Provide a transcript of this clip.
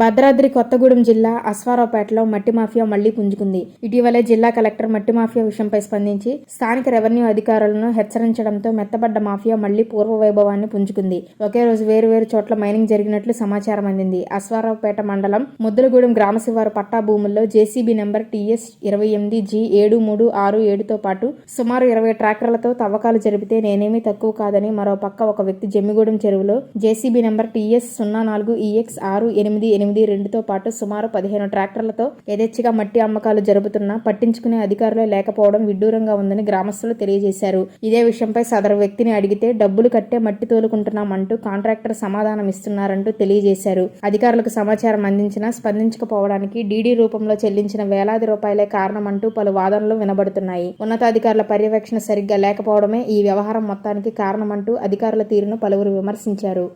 భద్రాద్రి కొత్తగూడెం జిల్లా అశ్వారావుపేటలో మట్టి మాఫియా మళ్ళీ పుంజుకుంది. ఇటీవలే జిల్లా కలెక్టర్ మట్టి మాఫియా విషయంపై స్పందించి స్థానిక రెవెన్యూ అధికారులను హెచ్చరించడంతో మెత్తబడ్డ మాఫియా మళ్ళీ పూర్వ వైభవాన్ని పుంజుకుంది. ఒకే రోజు వేరు వేరు చోట్ల మైనింగ్ జరిగినట్లు సమాచారం అందింది. అశ్వారావుపేట మండలం ముద్దులగూడెం గ్రామ శివారు పట్టా భూముల్లో జేసీబీ నెంబర్ టీఎస్ ఇరవై ఎనిమిది జీ ఏడు మూడు ఆరు ఏడుతో పాటు సుమారు ఇరవై ట్రాక్టర్లతో తవ్వకాలు జరిపితే నేనేమీ తక్కువ కాదని మరో పక్క ఒక వ్యక్తి జమ్మిగూడెం చెరువులో జేసీబీ నెంబర్ టీఎస్ సున్నా నాలుగు ఈఎక్స్ ఆరు ఎనిమిది ఎనిమిది ఎనిమిది రెండుతో పాటు సుమారు పదిహేను ట్రాక్టర్లతో యథేచ్ఛగా మట్టి అమ్మకాలు జరుపుతున్నా పట్టించుకునే అధికారులే లేకపోవడం విడ్డూరంగా ఉందని గ్రామస్తులు తెలియజేశారు. ఇదే విషయంపై సదరు వ్యక్తిని అడిగితే డబ్బులు కట్టే మట్టి తోలుకుంటున్నామంటూ కాంట్రాక్టర్ సమాధానం ఇస్తున్నారంటూ తెలియజేశారు. అధికారులకు సమాచారం అందించినా స్పందించకపోవడానికి డీడీ రూపంలో చెల్లించిన వేలాది రూపాయలే కారణమంటూ పలు వాదనలు వినబడుతున్నాయి. ఉన్నతాధికారుల పర్యవేక్షణ సరిగ్గా లేకపోవడమే ఈ వ్యవహారం మొత్తానికి కారణమంటూ అధికారుల తీరును పలువురు విమర్శించారు.